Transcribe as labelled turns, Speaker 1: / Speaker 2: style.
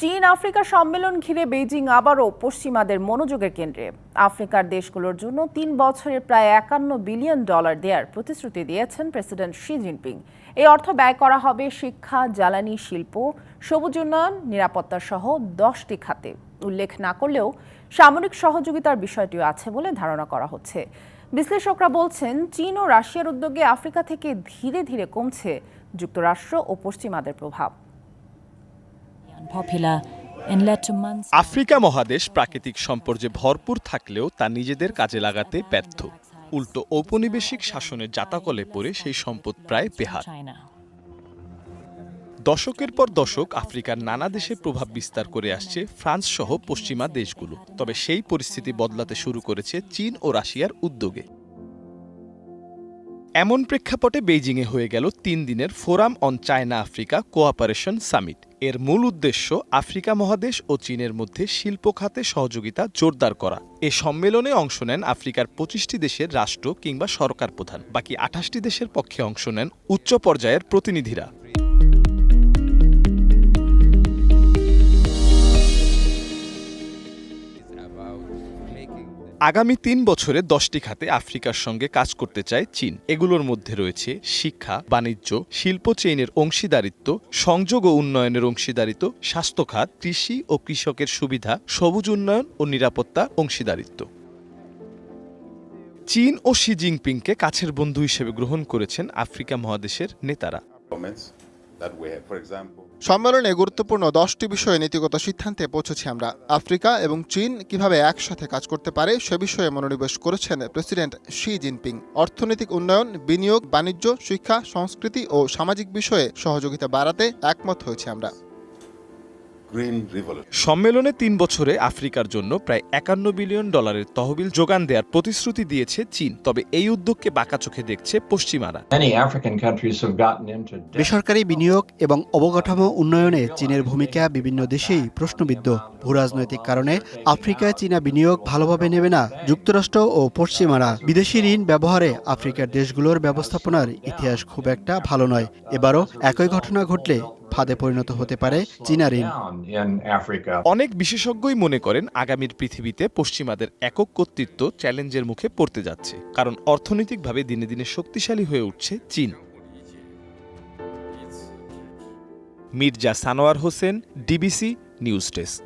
Speaker 1: চীন আফ্রিকা সম্মেলন ঘিরে বেইজিং আবারও পশ্চিমাদের মনোযোগের কেন্দ্রে। আফ্রিকার দেশগুলোর জন্য তিন বছরে প্রায় একান্ন বিলিয়ন ডলার দেওয়ার প্রতিশ্রুতি দিয়েছেন প্রেসিডেন্ট শি জিনপিং। এই অর্থ ব্যয় করা হবে শিক্ষা, জ্বালানি, শিল্প, সবুজ উন্নয়ন নিরাপত্তা সহ দশটি খাতে। উল্লেখ না করলেও সামরিক সহযোগিতার বিষয়টিও আছে বলে ধারণা করা হচ্ছে। বিশ্লেষকরা বলছেন, চীন ও রাশিয়ার উদ্যোগে আফ্রিকা থেকে ধীরে ধীরে কমছে যুক্তরাষ্ট্র ও পশ্চিমাদের প্রভাব।
Speaker 2: আফ্রিকা মহাদেশ প্রাকৃতিক সম্পর্কে ভরপুর থাকলেও তা নিজেদের কাজে লাগাতে ব্যর্থ। উল্টো ঔপনিবেশিক শাসনের জাতাকলে পড়ে সেই সম্পদ প্রায়
Speaker 3: China.
Speaker 2: দশকের পর দশক আফ্রিকার নানা দেশে প্রভাব বিস্তার করে আসছে ফ্রান্স সহ পশ্চিমা দেশগুলো। তবে সেই পরিস্থিতি বদলাতে শুরু করেছে চীন ও রাশিয়ার উদ্যোগে। এমন প্রেক্ষাপটে বেইজিংয়ে হয়ে গেল তিন দিনের forum on China Africa cooperation summit. এর মূল উদ্দেশ্য আফ্রিকা মহাদেশ ও চীনের মধ্যে শিল্প খাতে সহযোগিতা জোরদার করা। এ সম্মেলনে অংশ নেন আফ্রিকার পঁচিশটি দেশের রাষ্ট্র কিংবা সরকার প্রধান। বাকি আঠাশটি দেশের পক্ষে অংশ নেন উচ্চ পর্যায়ের প্রতিনিধিরা। আগামী তিন বছরে দশটি খাতে আফ্রিকার সঙ্গে কাজ করতে চায় চীন। এগুলোর মধ্যে রয়েছে শিক্ষা, বাণিজ্য, শিল্প চেইনের অংশীদারিত্ব, সংযোগ ও উন্নয়নের অংশীদারিত্ব, স্বাস্থ্য খাত, কৃষি ও কৃষকের সুবিধা, সবুজ উন্নয়ন ও নিরাপত্তা অংশীদারিত্ব। চীন ও শি জিনপিংকে কাছের বন্ধু হিসেবে গ্রহণ করেছেন আফ্রিকা মহাদেশের নেতারা।
Speaker 4: সম্মেলনে গুরুত্বপূর্ণ দশটি বিষয়ে নীতিগত সিদ্ধান্তে পৌঁছেছি আমরা। আফ্রিকা এবং চীন কীভাবে একসাথে কাজ করতে পারে সে বিষয়ে মনোনিবেশ করেছেন প্রেসিডেন্ট শি জিনপিং। অর্থনৈতিক উন্নয়ন, বিনিয়োগ, বাণিজ্য, শিক্ষা, সংস্কৃতি ও সামাজিক বিষয়ে সহযোগিতা বাড়াতে একমত হয়েছে আমরা।
Speaker 2: সম্মেলনে তিন বছরে আফ্রিকার জন্য প্রায় একান্ন বিলিয়ন ডলারের তহবিল যোগান দেওয়ার প্রতিশ্রুতি দিয়েছে চীন তবে এই উদ্যোগকে বাঁকা চোখে দেখছে পশ্চিমারা.
Speaker 5: বেসরকারি বিনিয়োগ এবং অবকাঠামো উন্নয়নে চীনের ভূমিকা বিভিন্ন দেশেই প্রশ্নবিদ্ধ। ভূরাজনৈতিক কারণে আফ্রিকায় চীনা বিনিয়োগ ভালোভাবে নেবে না যুক্তরাষ্ট্র ও পশ্চিমারা। বিদেশি ঋণ ব্যবহারে আফ্রিকার দেশগুলোর ব্যবস্থাপনার ইতিহাস খুব একটা ভালো নয়। এবারও একই ঘটনা ঘটলে ফাঁদে পরিণত হতে পারে চীনা ঋণ.
Speaker 2: অনেক বিশেষজ্ঞই মনে করেন আগামীর পৃথিবীতে পশ্চিমাদের একক কর্তৃত্ব চ্যালেঞ্জের মুখে পড়তে যাচ্ছে, কারণ অর্থনৈতিকভাবে দিনে দিনে শক্তিশালী হয়ে উঠছে চীন Mirza Sanowar Hossain, DBC news desk